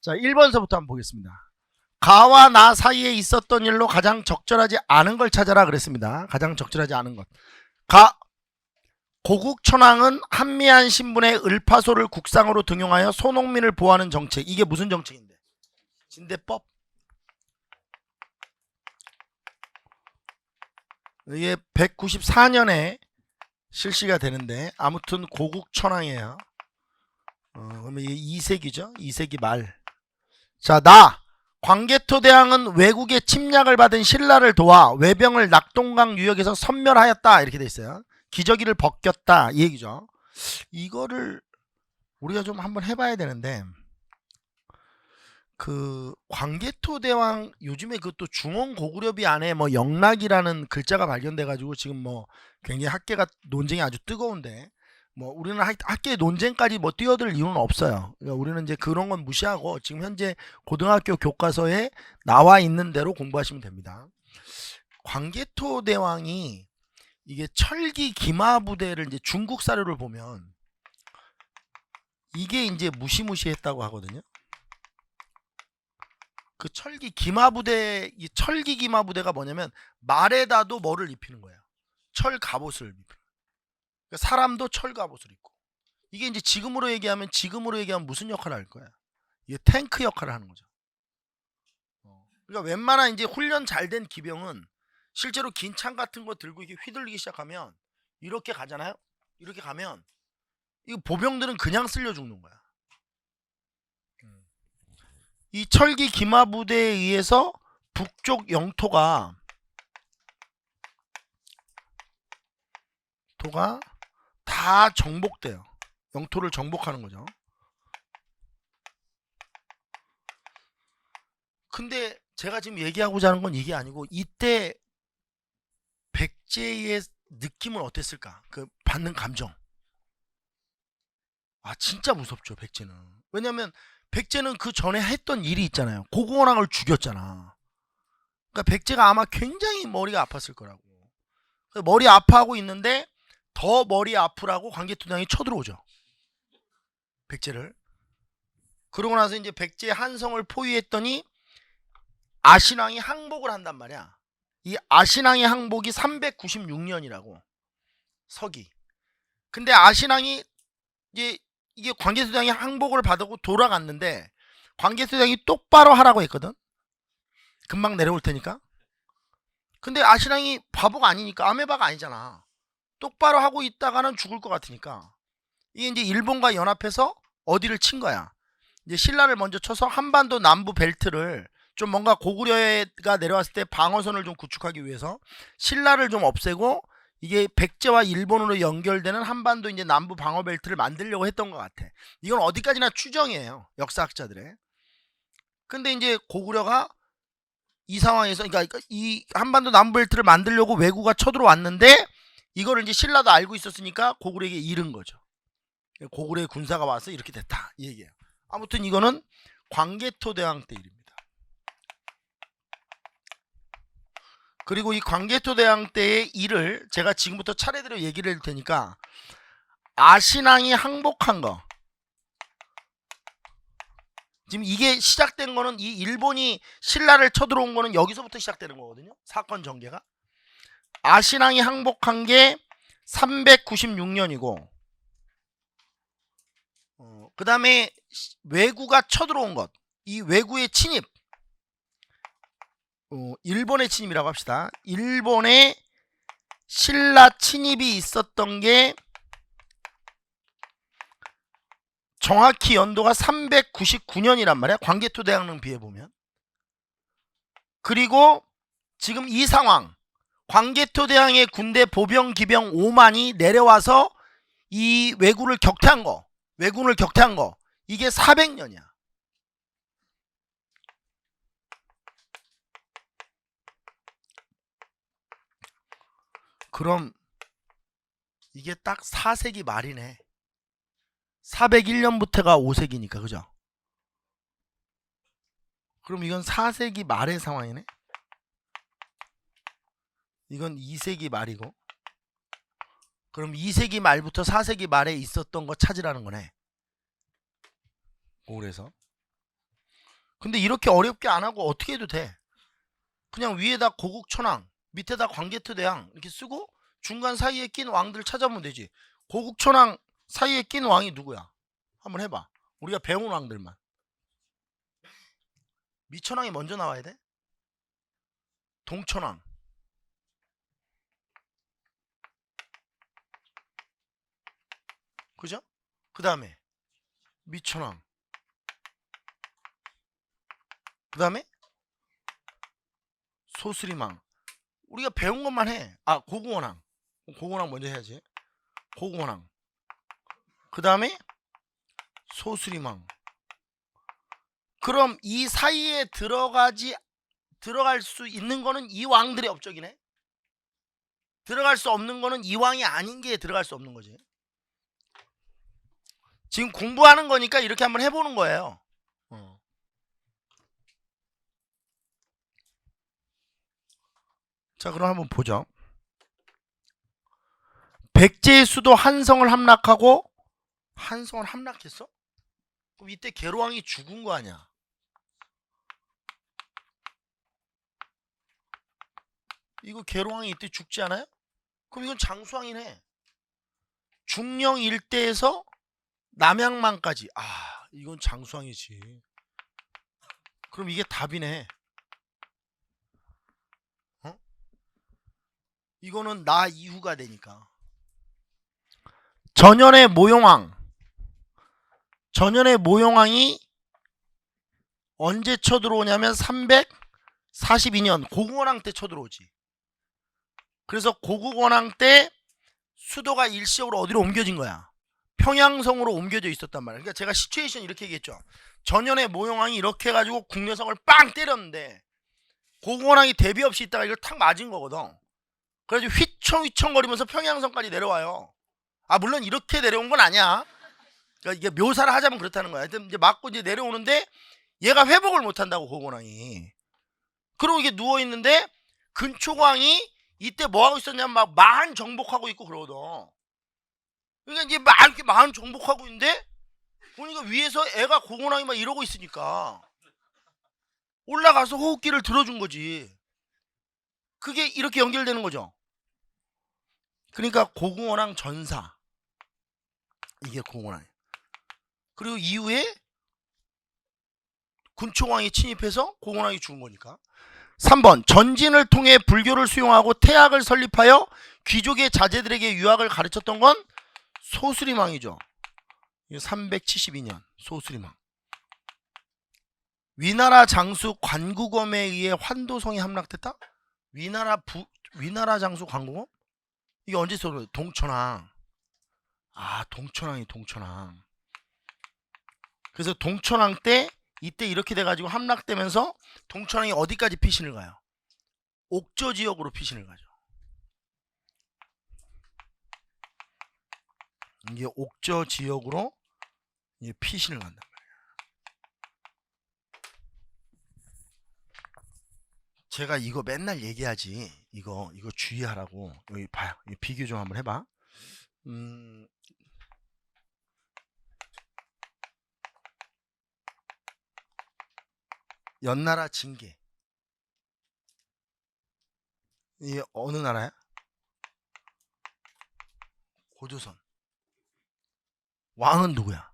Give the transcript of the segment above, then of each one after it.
자, 1번서부터 한번 보겠습니다. 가와 나 사이에 있었던 일로 가장 적절하지 않은 걸 찾아라 그랬습니다. 가장 적절하지 않은 것. 가 고국 천황은 한미한 신분의 을파소를 국상으로 등용하여 소농민을 보호하는 정책. 이게 무슨 정책인데? 진대법? 이게 194년에 실시가 되는데 아무튼 고국 천황이에요. 어, 그러면 이게 2세기죠? 2세기 말. 자, 나 광개토 대왕은 외국의 침략을 받은 신라를 도와 외병을 낙동강 유역에서 섬멸하였다 이렇게 돼 있어요. 기저귀를 벗겼다 이 얘기죠. 이거를 우리가 좀 한번 해봐야 되는데 그 광개토 대왕 요즘에 그것도 중원 고구려비 안에 뭐 영락이라는 글자가 발견돼 가지고 지금 뭐 굉장히 학계가 논쟁이 아주 뜨거운데 뭐 우리는 학- 학계 논쟁까지 뭐 뛰어들 이유는 없어요. 그러니까 우리는 이제 그런 건 무시하고 지금 현재 고등학교 교과서에 나와 있는 대로 공부하시면 됩니다. 광개토 대왕이 이게 철기 기마 부대를 이제 중국 사료를 보면 이게 이제 무시무시했다고 하거든요. 그 철기 기마 부대 이 철기 기마 부대가 뭐냐면 말에다도 뭐를 입히는 거예요. 철 갑옷을 입히는. 그러니까 사람도 철 갑 옷을 입고 이게 이제 지금으로 얘기하면 지금으로 얘기하면 무슨 역할을 할 거야? 이게 탱크 역할을 하는 거죠. 어. 그러니까 웬만한 이제 훈련 잘 된 기병은 실제로 긴 창 같은 거 들고 이렇게 휘둘리기 시작하면 이렇게 가잖아요. 이렇게 가면 이 보병들은 그냥 쓸려 죽는 거야. 음. 이 철기 기마 부대에 의해서 북쪽 영토가 토가 다 정복돼요. 영토를 정복하는 거죠. 근데 제가 지금 얘기하고자 하는 건 이게 아니고 이때 백제의 느낌은 어땠을까? 그 받는 감정. 아 진짜 무섭죠 백제는. 왜냐면 백제는 그 전에 했던 일이 있잖아요. 고공원왕을 죽였잖아. 그러니까 백제가 아마 굉장히 머리가 아팠을 거라고. 머리 아파하고 있는데 더 머리 아프라고 광개토당이 쳐들어오죠. 백제를. 그러고 나서 이제 백제 한성을 포위했더니 아신왕이 항복을 한단 말이야. 이 아신왕의 항복이 396년이라고 서기. 근데 아신왕이 이제 이게 광개토당이 항복을 받고 돌아갔는데 광개토당이 똑바로 하라고 했거든. 금방 내려올 테니까. 근데 아신왕이 바보가 아니니까 아메바가 아니잖아. 똑바로 하고 있다가는 죽을 것 같으니까 이게 이제 일본과 연합해서 어디를 친 거야. 이제 신라를 먼저 쳐서 한반도 남부 벨트를 좀 뭔가 고구려가 내려왔을 때 방어선을 좀 구축하기 위해서 신라를 좀 없애고 이게 백제와 일본으로 연결되는 한반도 이제 남부 방어 벨트를 만들려고 했던 것 같아. 이건 어디까지나 추정이에요. 역사학자들의. 근데 이제 고구려가 이 상황에서 그러니까 이 한반도 남부 벨트를 만들려고 왜구가 쳐들어왔는데 이거를 이제 신라도 알고 있었으니까 고구려에게 잃은 거죠. 고구려의 군사가 와서 이렇게 됐다 이 얘기예요. 아무튼 이거는 광개토 대왕 때 일입니다. 그리고 이 광개토 대왕 때의 일을 제가 지금부터 차례대로 얘기를 해줄 테니까 아신왕이 항복한 거 지금 이게 시작된 거는 이 일본이 신라를 쳐들어온 거는 여기서부터 시작되는 거거든요. 사건 전개가. 아신왕이 항복한 게 396년이고 어, 그 다음에 왜구가 쳐들어온 것. 이 왜구의 침입. 어, 일본의 침입이라고 합시다. 일본의 신라 침입이 있었던 게 정확히 연도가 399년이란 말이야. 광개토 대왕릉 비해 보면. 그리고 지금 이 상황 광개토 대왕의 군대 보병 기병 5만이 내려와서 이 왜구를 격퇴한 거, 왜군을 격퇴한 거 이게 400년이야. 그럼 이게 딱 4세기 말이네. 401년부터가 5세기니까 그죠? 그럼 이건 4세기 말의 상황이네. 이건 2세기 말이고 그럼 2세기 말부터 4세기 말에 있었던 거 찾으라는 거네. 그래서 근데 이렇게 어렵게 안 하고 어떻게 해도 돼. 그냥 위에다 고국천왕, 밑에다 광개토대왕 이렇게 쓰고 중간 사이에 낀 왕들 찾아보면 되지. 고국천왕 사이에 낀 왕이 누구야? 한번 해봐. 우리가 배운 왕들만. 미천왕이 먼저 나와야 돼? 동천왕. 그죠? 그 다음에 미천왕. 그 다음에 소수리망. 우리가 배운 것만 해. 아 고구원왕. 고구원왕 먼저 해야지. 고구원왕. 그 다음에 소수리망. 그럼 이 사이에 들어가지 들어갈 수 있는 거는 이 왕들의 업적이네. 들어갈 수 없는 거는 이 왕이 아닌 게 들어갈 수 없는 거지. 지금 공부하는 거니까 이렇게 한번 해보는 거예요. 어. 자, 그럼 한번 보죠. 백제의 수도 한성을 함락하고 한성을 함락했어? 그럼 이때 계로왕이 죽은 거 아니야? 이거 계로왕이 이때 죽지 않아요? 그럼 이건 장수왕이네. 중령 일대에서 남양만까지. 아, 이건 장수왕이지. 그럼 이게 답이네. 어? 이거는 나 이후가 되니까. 전현의 모용왕. 전현의 모용왕이 언제 쳐들어오냐면 342년 고국원왕 때 쳐들어오지. 그래서 고국원왕 때 수도가 일시적으로 어디로 옮겨진 거야. 평양성으로 옮겨져 있었단 말이야. 그러니까 제가 시츄에이션 이렇게 얘기했죠. 전현의 모용왕이 이렇게 해가지고 국내성을 빵 때렸는데 고국원왕이 대비 없이 있다가 이걸 탁 맞은 거거든. 그래가지고 휘청휘청거리면서 평양성까지 내려와요. 아 물론 이렇게 내려온 건 아니야. 그러니까 이게 묘사를 하자면 그렇다는 거야. 하여튼 이제 맞고 이제 내려오는데 얘가 회복을 못 한다고 고국원왕이. 그리고 이게 누워 있는데 근초광이 이때 뭐 하고 있었냐면 막 마한 정복하고 있고 그러거든. 그러니까 이제 막 이렇게 마한 정복하고 있는데 보니까 위에서 애가 고고랑이 막 이러고 있으니까 올라가서 호흡기를 들어준 거지. 그게 이렇게 연결되는 거죠. 그러니까 고궁원왕 전사 이게 고궁원왕. 그리고 이후에 군초왕이 침입해서 고궁원왕이 죽은 거니까. 3번 전진을 통해 불교를 수용하고 태학을 설립하여 귀족의 자제들에게 유학을 가르쳤던 건 소수리망이죠. 372년 소수리망. 위나라 장수 관구검에 의해 환도성이 함락됐다? 위나라 부 위나라 장수 관구검? 이게 언제 있어? 동천왕. 아 동천왕이 동천왕. 그래서 동천왕 때 이때 이렇게 돼 가지고 함락되면서 동천왕이 어디까지 피신을 가요? 옥저 지역으로 피신을 가죠. 이게 옥저 지역으로 이제 피신을 간단 말이에요. 제가 이거 맨날 얘기하지. 이거 이거 주의하라고. 여기 봐요. 이 비교 좀 한번 해봐. 음, 연나라 징계. 이게 어느 나라야? 고조선. 왕은 누구야?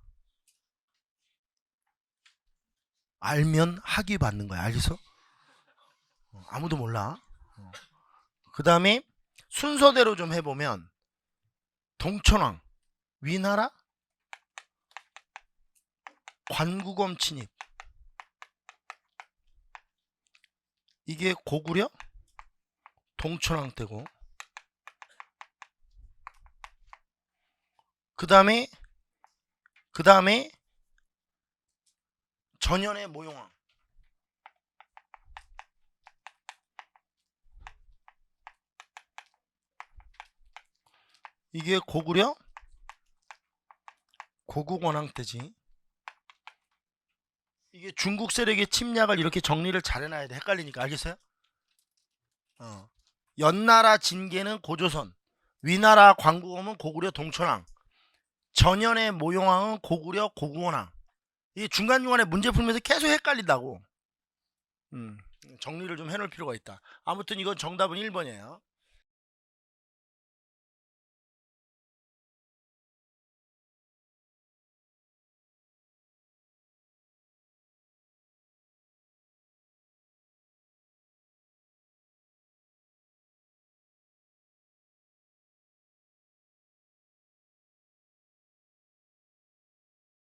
알면 학위 받는 거야. 알겠어? 어, 아무도 몰라. 그 다음에 순서대로 좀 해보면 동천왕, 위나라, 관구검 침입. 이게 고구려, 동천왕 때고. 그 다음에 그 다음에 전현의 모용왕. 이게 고구려 고국원왕 때지. 이게 중국 세력의 침략을 이렇게 정리를 잘 해놔야 돼. 헷갈리니까 알겠어요? 어. 연나라 진계는 고조선, 위나라 광구검은 고구려 동천왕, 전현의 모용왕은 고구려 고구원왕 이게 중간중간에 문제 풀면서 계속 헷갈린다고. 음, 정리를 좀 해놓을 필요가 있다. 아무튼 이건 정답은 1번이에요.